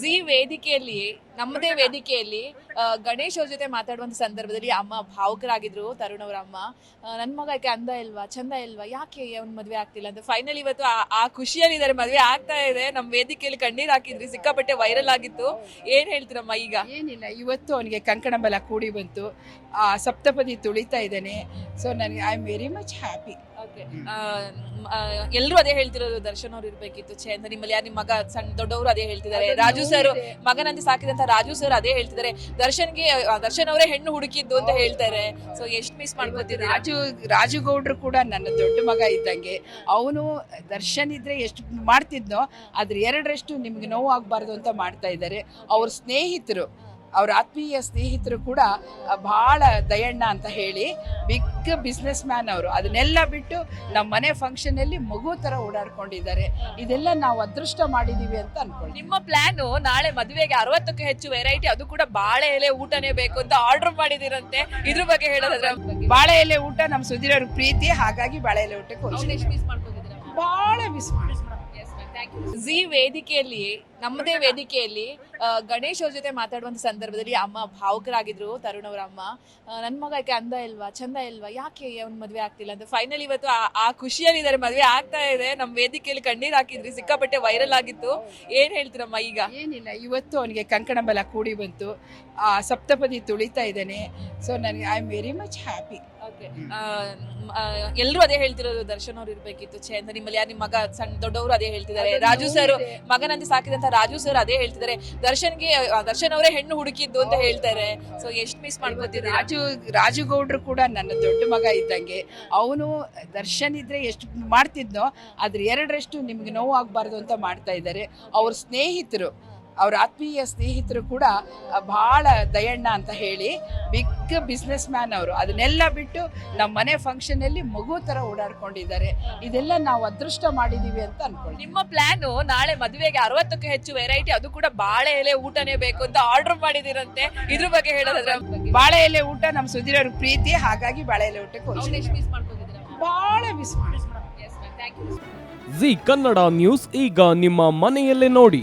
G ವೇದಿಕೆಯಲ್ಲಿ ನಮ್ಮದೇ ವೇದಿಕೆಯಲ್ಲಿ ಗಣೇಶ್ ಅವ್ರ ಜೊತೆ ಮಾತಾಡುವಂತ ಸಂದರ್ಭದಲ್ಲಿ ಅಮ್ಮ ಭಾವುಕರಾಗಿದ್ರು ತರುಣ್ ಅವ್ರ ಅಮ್ಮ. ನನ್ನ ಮಗ ಯಾಕೆ ಅಂದ ಇಲ್ವಾ ಚಂದ ಇಲ್ವಾ ಯಾಕೆ ಅವ್ನ ಮದ್ವೆ ಆಗ್ತಿಲ್ಲ ಅಂತ. ಫೈನಲ್ ಇವತ್ತು ಆ- ಖುಷಿಯಲ್ಲಿದ್ದಾರೆ ಮದ್ವೆ ಆಗ್ತಾ ಇದೆ. ನಮ್ಮ ವೇದಿಕೆಯಲ್ಲಿ ಕಣ್ಣೀರ್ ಹಾಕಿದ್ರಿ ಸಿಕ್ಕಾಪಟ್ಟೆ ವೈರಲ್ ಆಗಿತ್ತು. ಏನ್ ಹೇಳ್ತೀರಮ್ಮ ಈಗ? ಏನಿಲ್ಲ ಇವತ್ತು ಅವನಿಗೆ ಕಂಕಣ ಬಲ ಕೂಡಿ ಬಂತು. ಆ ಸಪ್ತಪದಿ ತುಳಿತಾ ಇದ್ದಾನೆ. ಸೊ ನನಗೆ I am very much happy ಎಲ್ಲರೂ ಅದೇ ಹೇಳ್ತಿರೋದು ದರ್ಶನ್ ಅವ್ರು ಇರ್ಬೇಕಿತ್ತು ಛೇ ಅಂತ ನಿಮ್ಮಲ್ಲಿ ಯಾರು ನಿಮ್ಮ ಮಗ ಸಣ್ಣ ದೊಡ್ಡವರು ಅದೇ ಹೇಳ್ತಿದ್ದಾರೆ. ರಾಜು ಸರ್ ಮಗನಂತೆ ಸಾಕಿದಂತ ರಾಜು ಸರ್ ಅದೇ ಹೇಳ್ತಿದ್ದಾರೆ. ದರ್ಶನ್ಗೆ ದರ್ಶನ್ ಅವರೇ ಹೆಣ್ಣು ಹುಡುಕಿದ್ದು ಅಂತ ಹೇಳ್ತಾರೆ. ಸೊ ಎಷ್ಟು ಮಿಸ್ ಮಾಡ್ಕೋತಿದ್ದಾರೆ? ರಾಜು, ರಾಜುಗೌಡ್ರು ಕೂಡ ನನ್ನ ದೊಡ್ಡ ಮಗ ಇದ್ದಂಗೆ, ಅವನು ದರ್ಶನ್ ಇದ್ರೆ ಎಷ್ಟು ಮಾಡ್ತಿದ್ನೋ ಅದ್ರ ಎರಡರಷ್ಟು ನಿಮ್ಗೆ ನೋವು ಆಗ್ಬಾರ್ದು ಅಂತ ಮಾಡ್ತಾ ಇದ್ದಾರೆ. ಅವ್ರ ಸ್ನೇಹಿತರು ಅವ್ರ ಆತ್ಮೀಯ ಸ್ನೇಹಿತರು ಕೂಡ ಬಹಳ ದಯಣ್ಣ ಅಂತ ಹೇಳಿ ಬಿಗ್ ಬಿಸ್ನೆಸ್ ಮ್ಯಾನ್ ಅವರು. ಅದನ್ನೆಲ್ಲ ಬಿಟ್ಟು ನಮ್ಮ ಮನೆ ಫಂಕ್ಷನ್ ಅಲ್ಲಿ ಮಗು ತರ ಓಡಾಡ್ಕೊಂಡಿದ್ದಾರೆ. ಇದೆಲ್ಲ ನಾವು ಅದೃಷ್ಟ ಮಾಡಿದೀವಿ ಅಂತ ಅನ್ಕೊಂಡು ನಿಮ್ಮ ಪ್ಲಾನ್ ನಾಳೆ ಮದುವೆಗೆ ಅರವತ್ತಕ್ಕೂ ಹೆಚ್ಚು ವೆರೈಟಿ ಅದು ಕೂಡ ಬಾಳೆ ಎಲೆ ಊಟನೇ ಬೇಕು ಅಂತ ಆರ್ಡರ್ ಮಾಡಿದಿರಂತೆ ಇದ್ರ ಬಗ್ಗೆ ಹೇಳೋದಾದ್ರೆ? ಬಾಳೆ ಎಲೆ ಊಟ ನಮ್ಮ ಅವ್ರ ಪ್ರೀತಿ ಹಾಗಾಗಿ ಬಾಳೆ ಎಲೆ ಊಟಕ್ಕೆ ಭಾಳ ಮಿಸ್ ಮಾಡಿ ಜಿ ವೇದಿಕೆಯಲ್ಲಿ ನಮ್ಮದೇ ವೇದಿಕೆಯಲ್ಲಿ ಗಣೇಶ್ ಅವ್ರ ಜೊತೆ ಮಾತಾಡುವಂತ ಸಂದರ್ಭದಲ್ಲಿ ಅಮ್ಮ ಭಾವುಕರಾಗಿದ್ರು, ತರುಣ್ ಅವರ ಅಮ್ಮ. ನನ್ನ ಮಗ ಯಾಕೆ ಅಂದ ಇಲ್ವಾ, ಚಂದ ಇಲ್ವಾ, ಯಾಕೆ ಅವ್ನ ಮದುವೆ ಆಗ್ತಿಲ್ಲ ಅಂತ. ಫೈನಲ್ ಇವತ್ತು ಆ- ಆ ಖುಷಿಯಲ್ಲಿದ್ದಾರೆ, ಮದುವೆ ಆಗ್ತಾ ಇದೆ. ನಮ್ಮ ವೇದಿಕೆಯಲ್ಲಿ ಕಣ್ಣೀರ್ ಹಾಕಿದ್ರಿ ಸಿಕ್ಕಾಪಟ್ಟೆ ವೈರಲ್ ಆಗಿತ್ತು. ಏನ್ ಹೇಳ್ತೀರಮ್ಮ ಈಗ? ಏನಿಲ್ಲ, ಇವತ್ತು ಅವನಿಗೆ ಕಂಕಣ ಬಲ ಕೂಡಿ ಬಂತು. ಆ ಸಪ್ತಪದಿ ತುಳಿತಾ ಇದ್ದಾನೆ. ಸೊ ನನಗೆ I am very much happy ಎಲ್ಲರೂ ಅದೇ ಹೇಳ್ತಿರೋದು ದರ್ಶನ್ ಅವ್ರು ಇರ್ಬೇಕಿತ್ತು. ಛೇ ಅಂತ ನಿಮ್ಮಲ್ಲಿ ಯಾರು ನಿಮ್ಮ ಮಗ ಸಣ್ಣ ದೊಡ್ಡವರು ಅದೇ ಹೇಳ್ತಿದ್ದಾರೆ. ರಾಜು ಸರ್ ಮಗನಂತೆ ಸಾಕಿದಂತ ರಾಜು ಸರ್ ಅದೇ ಹೇಳ್ತಿದ್ದಾರೆ. ದರ್ಶನ್ಗೆ ದರ್ಶನ್ ಅವರೇ ಹೆಣ್ಣು ಹುಡುಕಿದ್ದು ಅಂತ ಹೇಳ್ತಾರೆ. ಸೊ ಎಷ್ಟು ಮಿಸ್ ಮಾಡ್ಕೋತಿದ್ದಾರೆ ರಾಜು ರಾಜುಗೌಡ್ರು ಕೂಡ ನನ್ನ ದೊಡ್ಡ ಮಗ ಇದ್ದಂಗೆ. ಅವನು ದರ್ಶನ್ ಇದ್ರೆ ಎಷ್ಟು ಮಾಡ್ತಿದ್ನೋ ಅದ್ರ ಎರಡರಷ್ಟು ನಿಮ್ಗೆ ನೋವು ಆಗ್ಬಾರ್ದು ಅಂತ ಮಾಡ್ತಾ ಇದ್ದಾರೆ. ಅವ್ರ ಸ್ನೇಹಿತರು ಅವ್ರ ಆತ್ಮೀಯ ಸ್ನೇಹಿತರು ಕೂಡ ಬಹಳ ದಯಣ್ಣ ಅಂತ ಹೇಳಿ ಬಿಗ್ ಬಿಸ್ನೆಸ್ ಮ್ಯಾನ್ ಅವರು. ಅದನ್ನೆಲ್ಲ ಬಿಟ್ಟು ನಮ್ಮ ಮನೆ ಫಂಕ್ಷನ್ ಅಲ್ಲಿ ಮಗು ಥರ ಓಡಾಡ್ಕೊಂಡಿದ್ದಾರೆ. ಇದೆಲ್ಲ ನಾವು ಅದೃಷ್ಟ ಮಾಡಿದೀವಿ ಅಂತ ಅನ್ಕೊಳ್ಳಿ ನಿಮ್ಮ ಪ್ಲಾನ್ ನಾಳೆ ಮದುವೆಗೆ ಅರವತ್ತಕ್ಕೂ ಹೆಚ್ಚು ವೆರೈಟಿ ಅದು ಕೂಡ ಬಾಳೆ ಎಲೆ ಊಟನೇ ಬೇಕು ಅಂತ ಆರ್ಡರ್ ಮಾಡಿದಿರಂತೆ. ಇದ್ರ ಬಗ್ಗೆ ಹೇಳೋದಾದ್ರೆ? ಬಾಳೆ ಎಲೆ ಊಟ ನಮ್ಮ ಸುಧೀರವ್ರ ಪ್ರೀತಿ ಹಾಗಾಗಿ ಬಾಳೆ ಎಲೆ ಊಟಕ್ಕೆ ಬಹಳ ಮಿಸ್ ಮಾಡಿ ಜಿ ಕನ್ನಡ ನ್ಯೂಸ್ ಈಗ ನಿಮ್ಮ ಮನೆಯಲ್ಲೇ ನೋಡಿ.